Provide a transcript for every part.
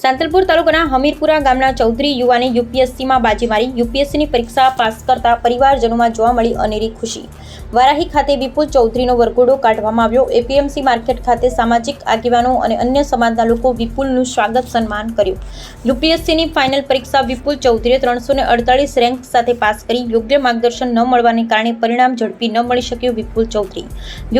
સાંતલપુર તાલુકાના હમીરપુરા ગામના ચૌધરી યુવાને યુપીએસસીમાં બાજી મારી યુપીએસસીની પરીક્ષા પાસ કરતા પરિવારજનોમાં જોવા મળી અનેરી ખુશી. વારાહી ખાતે વિપુલ ચૌધરીનો વરઘોડો કાઢવામાં આવ્યો. એપીએમસી માર્કેટ ખાતે સામાજિક આગેવાનો અને અન્ય સમાજના લોકો વિપુલનું સ્વાગત સન્માન કર્યું. યુપીએસસીની ફાઇનલ પરીક્ષા વિપુલ ચૌધરીએ ત્રણસો ને અડતાલીસ રેન્ક સાથે પાસ કરી. યોગ્ય માર્ગદર્શન ન મળવાને કારણે પરિણામ ઝડપી ન મળી શક્યું વિપુલ ચૌધરી.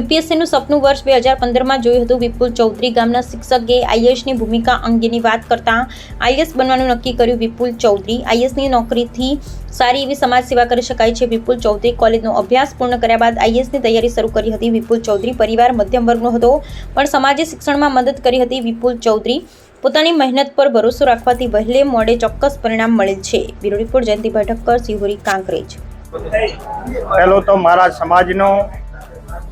યુપીએસસીનું સપનું વર્ષ બે હજાર પંદરમાં જોયું હતું. વિપુલ ચૌધરી ગામના શિક્ષકે આઈએસની ભૂમિકા અંગેની વાત કરતા આઈએસ બનવાનું નક્કી કર્યું વિપુલ ચૌધરી. આઈએસની નોકરીથી સારી એવી સમાજ સેવા કરી શકાય છે. વિપુલ ચૌધરી કોલેજનો અભ્યાસ પૂર્ણ કર્યા બાદ આઈએસની તૈયારી શરૂ કરી હતી. વિપુલ ચૌધરી પરિવાર મધ્યમ વર્ગનો હતો, પણ સમાજે શિક્ષણમાં મદદ કરી હતી. વિપુલ ચૌધરી પોતાની મહેનત પર ભરોસો રાખવાથી વહેલે મોડે ચોક્કસ પરિણામ મળેલ છે. Bureau report, Jayanti Thakkar Sihori, Kankrej. પહેલો તો મારા સમાજનો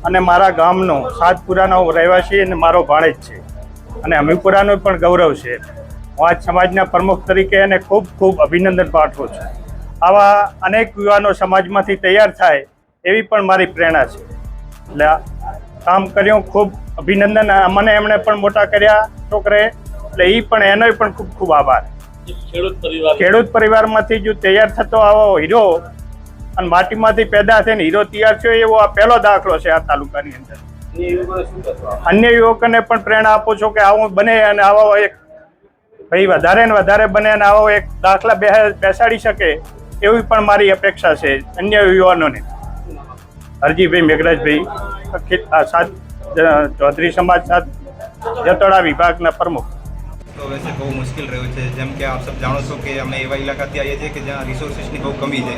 અને મારા ગામનો, સાતપુરાનો રહેવાસી અને મારો ભાણેજ છે. અને અમીપુરાનો પણ ગૌરવ છે. હું આજ સમાજના પ્રમુખ તરીકે એને ખૂબ ખૂબ અભિનંદન પાઠવું છું. આવા અનેક યુવાનો સમાજમાંથી તૈયાર થાય એવી પણ મારી પ્રેરણા છે. એટલે કામ કર્યું ખૂબ અભિનંદન. મને એમણે પણ મોટા કર્યા છોકરે એટલે એ પણ એનો પણ ખૂબ ખૂબ આભાર. ખેડૂત પરિવાર. ખેડૂત પરિવારમાંથી જો તૈયાર થતો આવો હીરો અને માટીમાંથી પેદા થઈને હીરો તૈયાર થયો એવો આ પહેલો દાખલો છે આ તાલુકાની અંદર. અન્ય યુવકોને પણ પ્રેરણા આપું છું કે આવું બને અને આવા એક ભાઈ, વધારે ને વધારે બને અને આવો એક દાખલા બેસાડી શકે એવી પણ મારી અપેક્ષા છે અન્ય યુવાનોને. હરજીભાઈ મેઘરાજભાઈ સાત ચૌધરી સમાજ સાત જતોડા વિભાગના પ્રમુખ. તો વૈસે બહુ મુશ્કેલ રહ્યું છે. જેમ કે આપ સબ જાણો છો કે અમે એવા ઇલાકાથી આવીએ છીએ કે જ્યાં રિસોર્સિસની બહુ કમી છે.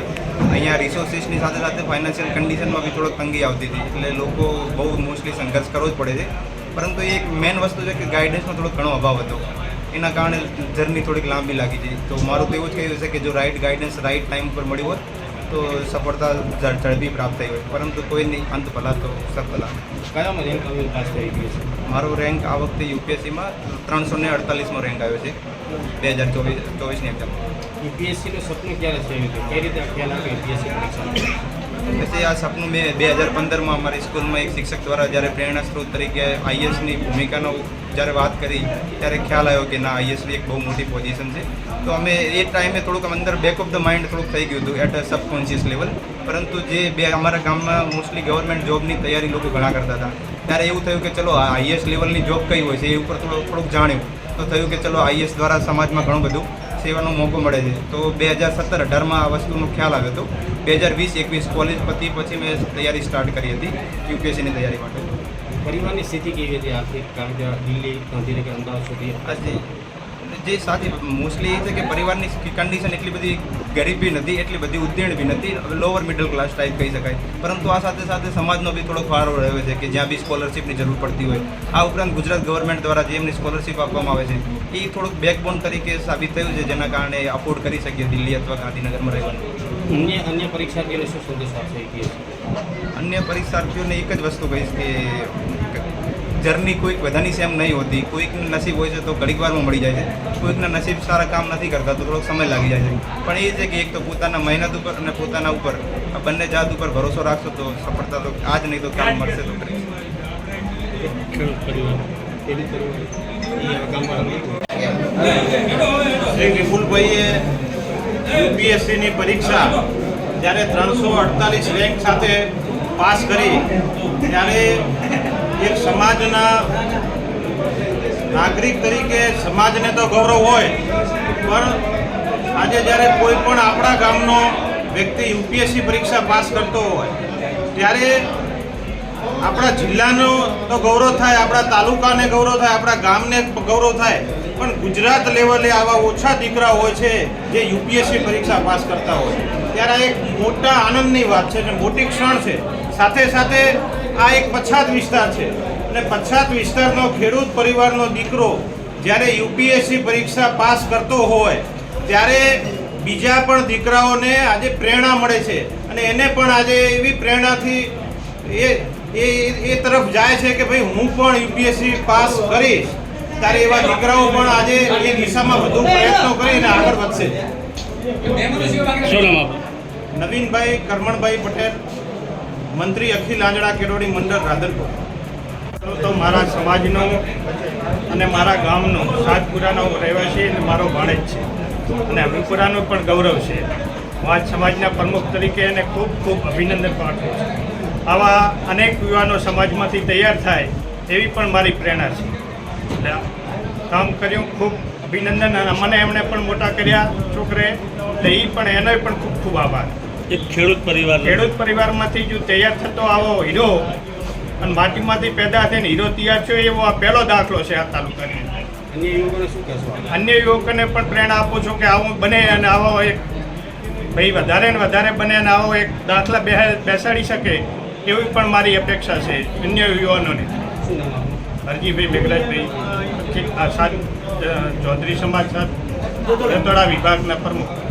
અહીંયા રિસોર્સિસની સાથે સાથે ફાઇનાન્શિયલ કન્ડિશનમાં બી થોડો તંગી આવતી હતી. એટલે લોકો બહુ મોસ્ટલી સંઘર્ષ કરવો જ પડે છે. પરંતુ એક મેઇન વસ્તુ છે કે ગાઈડન્સનો થોડો ઘણો અભાવ હતો. એના કારણે જર્ની થોડીક લાંબી લાગી છે. તો મારું તો એવું જ કહ્યું છે કે જો રાઈટ ગાઈડન્સ રાઈટ ટાઈમ પર મળી હોત તો સફળતા ઝડ- ઝડપી પ્રાપ્ત થઈ હોય પરંતુ કોઈ નહીં અંત ભલા તો સફલા કયામાં રેન્ક હવે પાસ થઈ ગયું છે? મારો રેન્ક આ વખતે યુપીએસસીમાં ત્રણસો ને અડતાલીસમો રેન્ક આવ્યો છે બે હજાર ચોવીસ ચોવીસની એક્ઝામ યુપીએસસીનું સપનું ક્યારે થયું હતું કઈ રીતે ખ્યાલ આવ્યો યુપીએસસી પછી આ સપનું મેં બે હજાર પંદરમાં અમારી સ્કૂલમાં એક શિક્ષક દ્વારા જ્યારે પ્રેરણા સ્ત્રોત તરીકે આઈએસની ભૂમિકાનો જ્યારે વાત કરી, ત્યારે ખ્યાલ આવ્યો કે ના આઈએસની એક બહુ મોટી પોઝિશન છે. તો અમે એ ટાઈમે થોડુંક અંદર બેક ઓફ ધ માઇન્ડ થોડુંક થઈ ગયું હતું એટ અ સબકોન્શિયસ લેવલ પરંતુ જે બે અમારા ગામમાં મોસ્ટલી ગવર્મેન્ટ જોબની તૈયારી લોકો ઘણા કરતા હતા. ત્યારે એવું થયું કે ચલો, આ આઈએસ લેવલની જોબ કઈ હોય છે એ ઉપર થોડું, થોડુંક જાણ્યું. તો થયું કે ચલો આઈએસ દ્વારા સમાજમાં ઘણું બધું સેવાનો મોકો મળે છે. તો બે હજાર સત્તર અઢારમાં આ વસ્તુનો ખ્યાલ આવ્યો હતો બે હજાર વીસ એકવીસ કોલેજ પતી પછી મેં તૈયારી સ્ટાર્ટ કરી હતી યુપીએસસીની તૈયારી માટે. પરિવારની સ્થિતિ કેવી હતી આર્થિક કારણ કે દિલ્હી ગાંધીનગર અમદાવાદ સુધી? આજે જે સાચી મોસ્ટલી એ છે કે પરિવારની કન્ડિશન એટલી બધી ગરીબી નથી એટલી બધી ઉદ્દીર્ણ બી નથી. લોઅર મિડલ ક્લાસ ટાઈપ કહી શકાય. પરંતુ આ સાથે સાથે સમાજનો બી થોડો ફાળો રહ્યો છે કે જ્યાં બી સ્કોલરશિપની જરૂર પડતી હોય. આ ઉપરાંત ગુજરાત ગવર્મેન્ટ દ્વારા જે એમની સ્કોલરશિપ આપવામાં આવે છે એ થોડુંક બેકબોન તરીકે સાબિત થયું છે જેના કારણે અફોર્ડ કરી શકીએ દિલ્હી અથવા ગાંધીનગરમાં રહેવાનું. અન્ય અન્ય પરીક્ષાર્થીઓને શું સંદેશ આપશે અન્ય પરીક્ષાર્થીઓને એક જ વસ્તુ કહીશ કે જર્ની કોઈક બધાની સેમ નહીં હોતી. કોઈકને નસીબ હોય છે તો ઘડીક વારમાં મળી જાય છે. કોઈકના નસીબ સારા કામ નથી કરતા તો થોડોક સમય લાગી જાય છે. પણ એ છે કે એક તો પોતાના મહેનત ઉપર અને પોતાના ઉપર આ બંને જાત ઉપર ભરોસો રાખશો તો સફળતા તો આજ નહીં તો કામ મળશે તો શ્રી વિપુલભાઈએ યુપીએસસીની પરીક્ષા જ્યારે ત્રણસો અડતાલીસ રેન્ક સાથે પાસ કરી ત્યારે એક સમાજના નાગરિક તરીકે સમાજને તો ગૌરવ હોય, પણ આજે જ્યારે કોઈ પણ આપણા ગામનો વ્યક્તિ યુપીએસસી પરીક્ષા પાસ કરતો હોય, ત્યારે આપણા જિલ્લાનો તો ગૌરવ થાય, આપણા તાલુકાને ગૌરવ થાય, આપણા ગામને ગૌરવ થાય, પણ ગુજરાત લેવલે આવા ઓછા દીકરા હોય છે જે યુપીએસસી પરીક્ષા પાસ કરતા હોય. ત્યારે એક મોટા આનંદની વાત છે અને મોટી ક્ષણ છે. સાથે સાથે આ એક પછાત વિસ્તાર છે. અને પછાત વિસ્તારનો ખેડૂત પરિવારનો દીકરો જ્યારે યુપીએસસી પરીક્ષા પાસ કરતો હોય ત્યારે બીજા પણ દીકરાઓને આજે પ્રેરણા મળે છે. અને એને પણ આજે એવી પ્રેરણાથી એ એ એ તરફ જાય છે કે ભાઈ હું પણ યુપીએસસી પાસ કરીશ. ત્યારે એવા દીકરાઓ પણ આજે એ દિશામાં વધુ પ્રયત્નો કરીને આગળ વધશે. નવીનભાઈ કરમણભાઈ પટેલ. મંત્રી અખિલ આંજણા કેડોડી મંડળ રાધનપુર. તો મારા સમાજનો અને મારા ગામનો સાતપુરાનો રહેવાસી અને મારો ભાણેજ છે. અને અમીપુરાનો પણ ગૌરવ છે. હું સમાજના પ્રમુખ તરીકે એને ખૂબ ખૂબ અભિનંદન પાઠવું છું. આવા અનેક યુવાનો સમાજમાંથી તૈયાર થાય એવી પણ મારી પ્રેરણા છે. એટલે કામ કર્યું, ખૂબ અભિનંદન અને મને એમણે પણ મોટા કર્યા છોકરે. એટલે એ પણ એનો પણ ખૂબ ખૂબ આભાર. એક ખેડૂત પરિવાર ખેડૂત પરિવારમાંથી જો તૈયાર થતો આવો હીરો અને માટીમાંથી પેદા થઈને હીરો તૈયાર થયો એવો આ પહેલો દાખલો છે આ તાલુકાની. અન્ય યુવકોને શું કહેશો? અન્ય યુવકોને પણ પ્રેરણા આપું છું કે આવું બને અને આવો એક ભાઈ વધારે ને વધારે બને અને આવો એક દાખલા બેસાડી શકે એવી પણ મારી અપેક્ષા છે અન્ય યુવાનોને? હરજીભાઈ મેઘરાજભાઈ. આ સાત ચૌધરી સમાજ સાત રતોડા વિભાગના પ્રમુખ.